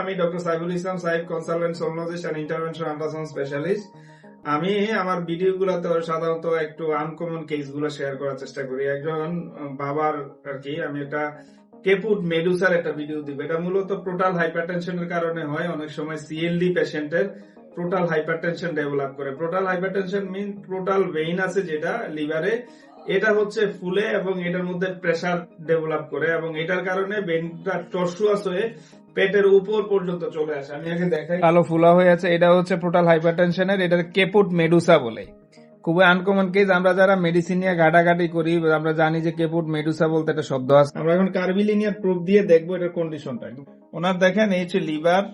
আমি doctor Saiful Islam, Saif consultant sonologist and intervention ultrasound specialist. আমি আমার ভিডিওগুলোতে সাধারণত একটু আনকমন কেসগুলো শেয়ার করার চেষ্টা করি। একজন বাবার আর কি আমি একটা কেপুট মেডুসার একটা ভিডিও দিব। এটা মূলত টোটাল হাইপারটেনশনের কারণে হয়। অনেক সময় সিএলডি পেশেন্টের টোটাল হাইপারটেনশন ডেভেলপ করে। Total hypertension mean total vein আছে যেটা লিভারে এটা হচ্ছে ফুলে এবং এটার মধ্যে প্রেসার ডেভেলপ করে এবং এটার কারণে ভেইনটা টর্সুয়াস হয়ে পেটের উপর পর্যন্ত চলে আসে। আমি আগে দেখাই। কালো ফুলা হয়ে আছে। এটা হচ্ছে টোটাল হাইপারটেনশনের এটা কেপুট মেডুসা বলে। খুবই আনকমন কেস আমরা যারা মেডিসিন নিয়ে ঘাটাঘাটি করি আমরা জানি যে কেপুট মেডুসা বলতে একটা শব্দ আছে। আমরা এখন কার্বিলিনিয়ার প্রুফ দিয়ে দেখব এটার কন্ডিশনটা ওনার দেখেন এই হচ্ছে লিভার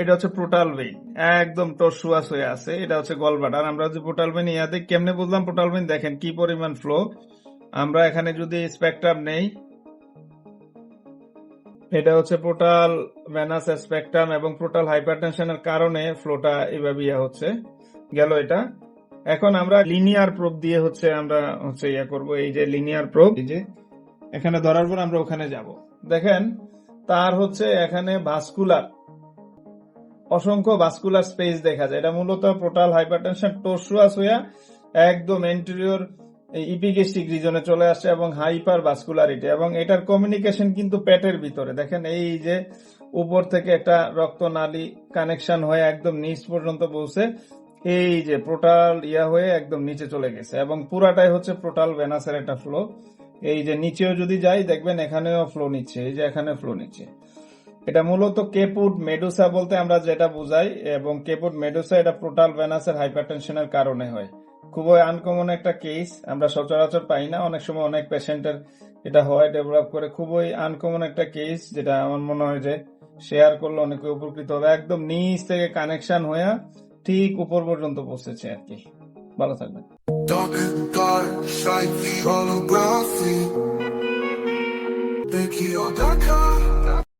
এটা হচ্ছে প্রোটাল ভেইন একদম টর্সুয়াস হয়ে আছে। এটা হচ্ছে গলবাটার আমরা যে প্রোটাল ভেইন ইয়াতে কেমনে বুঝলাম? প্রোটাল ভেইন দেখেন কি পরিমাণ ফ্লো আমরা এখানে যদি স্পেকট্রাম নেই এটা হচ্ছে প্রোটাল ভেনাস স্পেকট্রাম এবং প্রোটাল হাইপারটেনশনের কারণে ফ্লোটা এভাবে ইয়ে হচ্ছে। গেল এটা। এখন আমরা লিনিয়ার প্রোব দিয়ে হচ্ছে আমরা হচ্ছে ইয়া করব, এই যে লিনিয়ার প্রোব। এই যে এখানে ধরার পর আমরা ওখানে যাব। দেখেন, তার হচ্ছে এখানে ভাস্কুলার, অসংখ্য ভাস্কুলার স্পেস দেখা যায়। এটা মূলত প্রোটাল হাইপারটেনশন, টোরসুয়াস হইয়া একদম এন্টেরিয়র ইপিগেস্টিক রিজনে চলে আসছে এবং হাইপার ভাস্কুলারিটি এবং এটার কমিউনিকেশন কিন্তু পেটের ভিতরে। দেখেন এই যে উপর থেকে একটা রক্তনালী কানেকশন হয়ে একদম নিচ পর্যন্ত পৌঁছে, এই যে প্রোটাল ইয়া হয়ে একদম নিচে চলে গেছে এবং পুরাটাই হচ্ছে প্রোটাল ভেনাসের একটা ফ্লো এই যে নিচেও যদি যাই, দেখবেন এখানেও ফ্লো নিচ্ছে, এই যে এখানে ফ্লো নিচ্ছে। এটা মূলত কেপুট মেডুসা বলতে আমরা যেটা বুঝাই এবং কেপুট মেডুসা এটা প্রোটাল ভেনাসের হাইপারটেনশনের কারণে হয়। খুবই আনকমন একটা কেস আমরা সচরাচর পাই না। অনেক সময় অনেক পেশেন্টের এটা হয় ডেভেলপ করে। খুবই আনকমন একটা কেস যেটা আমার মনে হয় যে শেয়ার করলে অনেকে উপকৃত হবে। একদম নিচ থেকে কানেকশন হয়ে ঠিক উপর পর্যন্ত পৌঁছেছে আর কি। ভালো থাকবেন।